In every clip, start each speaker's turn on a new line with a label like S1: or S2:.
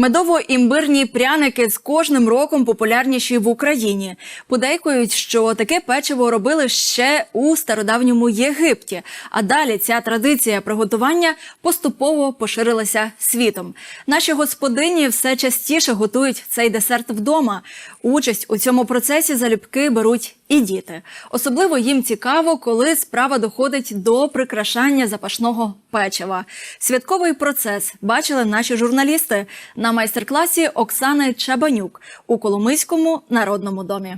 S1: Медово-імбирні пряники з кожним роком популярніші в Україні. Подейкують, що таке печиво робили ще у стародавньому Єгипті. А далі ця традиція приготування поступово поширилася світом. Наші господині все частіше готують цей десерт вдома. Участь у цьому процесі залюбки беруть і діти. Особливо їм цікаво, коли справа доходить до прикрашання запашного печива. Святковий процес бачили наші журналісти на майстер-класі Оксани Чабанюк у Коломийському народному домі.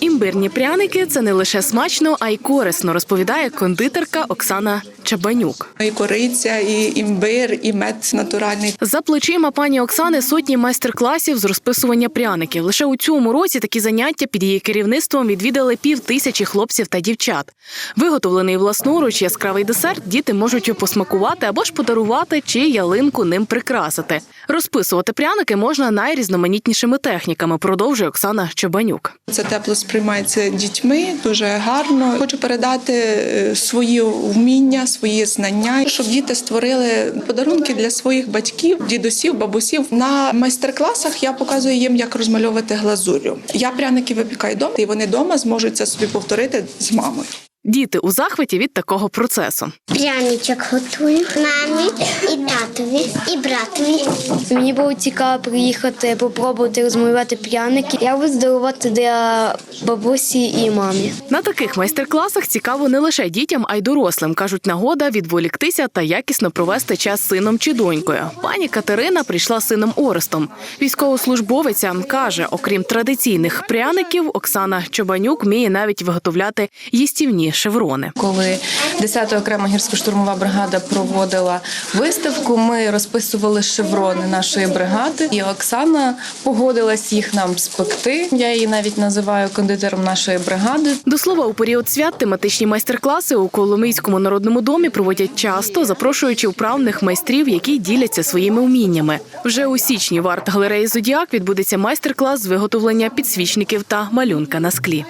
S2: Імбирні пряники це не лише смачно, а й корисно, розповідає кондитерка Оксана Чабанюк.
S3: І кориця, і імбир, і мед натуральний.
S2: За плечима пані Оксани сотні майстер-класів з розписування пряників. Лише у цьому році такі заняття під її керівництвом відвідали пів тисячі хлопців та дівчат. Виготовлений власноруч яскравий десерт діти можуть посмакувати або ж подарувати чи ялинку ним прикрасити. Розписувати пряники можна найрізноманітнішими техніками, продовжує Оксана Чабанюк.
S3: Це тепло сприймається дітьми дуже гарно. Хочу передати е, свої вміння, свої знання, щоб діти створили подарунки для своїх батьків, дідусів, бабусів. На майстер-класах я показую їм, як розмальовувати глазурю. Я пряники випікаю вдома, і вони вдома зможуть це собі повторити з мамою.
S2: Діти у захваті від такого процесу.
S4: Пряничок готую мамі і татові, і братові.
S5: Мені було цікаво приїхати, попробувати розмалювати пряники. Я буду дарувати для бабусі і мамі.
S2: На таких майстер-класах цікаво не лише дітям, а й дорослим. кажуть, нагода відволіктися та якісно провести час з сином чи донькою. Пані Катерина прийшла з сином Орестом. Військовослужбовиця каже, окрім традиційних пряників, Оксана Чобанюк вміє навіть виготовляти їстівні шеврони.
S6: Коли 10-та окрема гірсько-штурмова бригада проводила виставку, ми розписували шеврони нашої бригади, і Оксана погодилась їх нам спекти. Я її навіть називаю кондитером нашої бригади.
S2: До слова, у період свят тематичні майстер-класи у Коломийському народному домі проводять часто, запрошуючи вправних майстрів, які діляться своїми вміннями. Вже у січні в арт-галереї Зодіак відбудеться майстер-клас з виготовлення підсвічників та малюнка на склі.